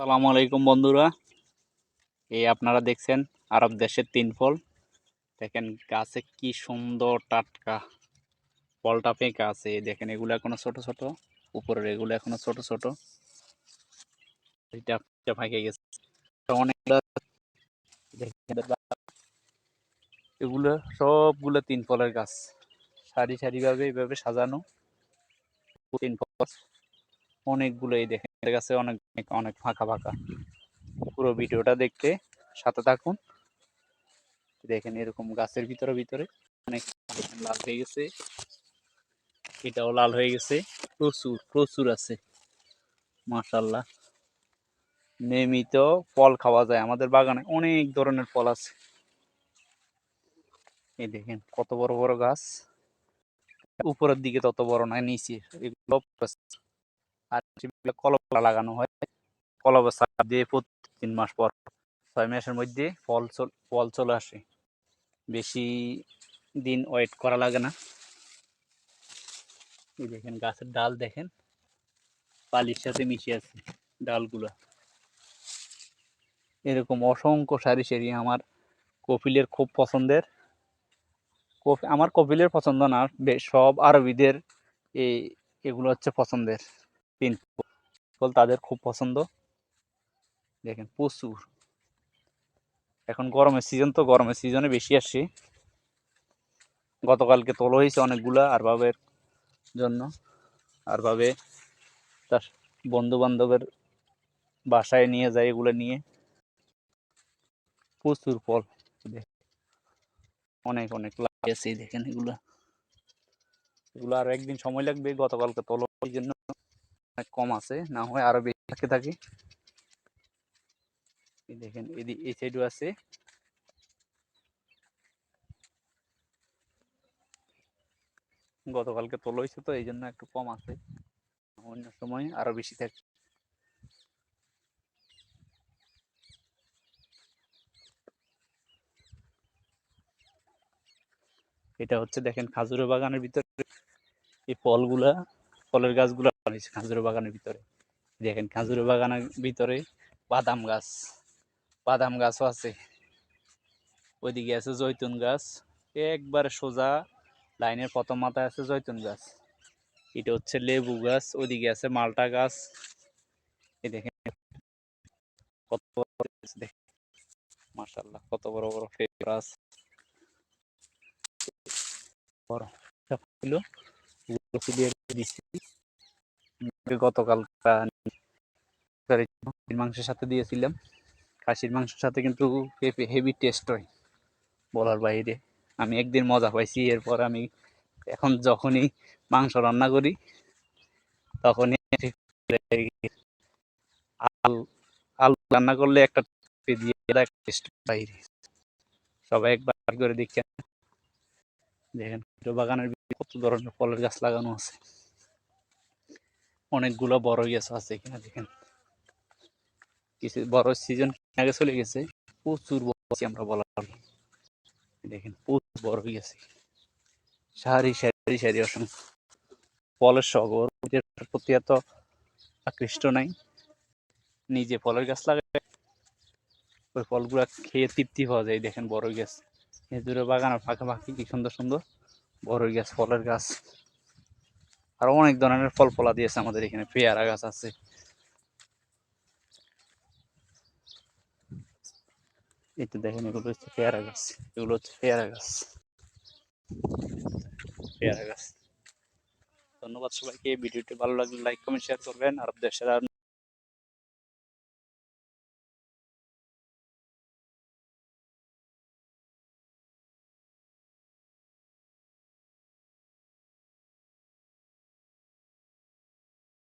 সালামু আলাইকুম বন্ধুরা। এই আপনারা দেখছেন আরব দেশের তিন ফল দেখেন গাছে কি সুন্দর টাটকা ফলটা পেঁকা আছে। দেখেন এগুলো এখনও ছোট ছোট, উপরের এগুলো এখনও ছোট ছোট। এটা ফাঁকে গেছে। এগুলো সবগুলো তিন ফলের গাছ। সারি সারি ভাবে এইভাবে সাজানো। তিন ফল। অনেকগুলো এই দেখেন। এদের কাছে অনেক অনেক ফাঁকা ফাঁকা। পুরো ভিডিওটা দেখতে সাথে থাকুন। দেখেন এরকম গাছের ভিতরে ভিতরে অনেক লাল হয়ে গেছে। এটাও লাল হয়ে গেছে। প্রচুর প্রচুর আছে। মাশাল্লাহ নিয়মিত ফল খাওয়া যায়। আমাদের বাগানে অনেক ধরনের ফল আছে। এই দেখেন কত বড় বড় গাছ। উপরের দিকে তত বড় নয়, নিচে। এগুলো লাগানো হয় সার দিয়ে প্রতি তিন মাস পর ছয় মাসের মধ্যে ফল ফল চলে আসে। বেশি দিন ওয়েট করা লাগে না। দেখেন গাছের ডাল দেখেন পালির সাথে মিশে আছে ডালগুলো। এরকম অসংখ্য সারি সারি আমার কপিলের খুব পছন্দের। আমার কপিলের পছন্দ না সব আরবিদের এই এগুলো হচ্ছে পছন্দের। তিন ফল তাদের খুব পছন্দ। দেখেন প্রচুর। এখন গরমের সিজন তো, গরমের সিজনে বেশি আসছে। গতকালকে তোলা হয়েছে অনেকগুলা আর ভাবের জন্য। আর ভাবে তার বন্ধু বান্ধবের বাসায় নিয়ে যায় এগুলো নিয়ে। প্রচুর ফল। অনেক অনেক লাগিয়েছে দেখেন এগুলো। এগুলো আর একদিন সময় লাগবে গতকালকে তোলা ওই জন্য। কম আছে, না হয় আরও বেশি থাকে থাকে। দেখেন এদিকে এই সাইডও আছে। গতকালকে তোলা হয়েছে তো এই জন্য একটু কম আছে। অন্য সময় আরও বেশি থাকে। এটা হচ্ছে দেখেন, খাজুরের বাগানের ভিতরে এই ফলগুলা, ফলের গাছগুলো লাগাইছে খাজুরের বাগানের ভিতরে। দেখেন খাজুরের বাগানের ভিতরে বাদাম গাছ, বাদাম গাছও আছে। ওইদিকে আছে জৈতুন গাছ, একবারে সোজা লাইনের প্রথম মাথায় আছে জৈতুন গাছ। এটা হচ্ছে লেবু গাছ, ওইদিকে আছে মালটা গাছ। এই দেখেন, কত গাছ কত বড় বড় ফেল গাছ। বড়। একটা গতকাল মাংসের সাথে দিয়েছিলাম। খাসির মাংসের সাথে কিন্তু হেভি টেস্ট হয় বলার বাইরে। আমি একদিন মজা পাইছি, এরপর আমি এখন যখনই মাংস রান্না করি, তখনই আলু রান্না করলে একটা টেস্ট বাইরে সবাই একবার করে দেখছেন দেখেন বাগানের কত ধরনের ফলের গাছ লাগানো আছে। অনেকগুলো বড় গাছ আছে এখানে দেখেন। কিছু বড় সিজন আগে চলে গেছে, প্রচুর বড় আমরা বলা হয়। দেখেন প্রচুর বড় হয়ে গেছে। সারি সারি সারি অসংখ্য। ফলের এটার প্রতি এত আকৃষ্ট নাই। নিজে ফলের গাছ লাগায় ওই ফলগুলা খেয়ে তৃপ্তি পাওয়া যায় দেখেন বড় গাছ। খেজুরের বাগান আর ফাঁকা ফাঁকি কি সুন্দর সুন্দর বড় গাছ ফলের গাছ। আরও অনেক ধরনের ফল ফলা দিয়েছে আমাদের এখানে, পেয়ারা গাছ আছে। তো দেখেন এগুলো হচ্ছে পেয়ারা গাছ, এগুলো হচ্ছে পেয়ারা গাছ। পেয়ারা গাছ। ধন্যবাদ সবাইকে ভিডিওটি ভালো লাগলে লাইক কমেন্ট শেয়ার করবেন, আর দেশের আর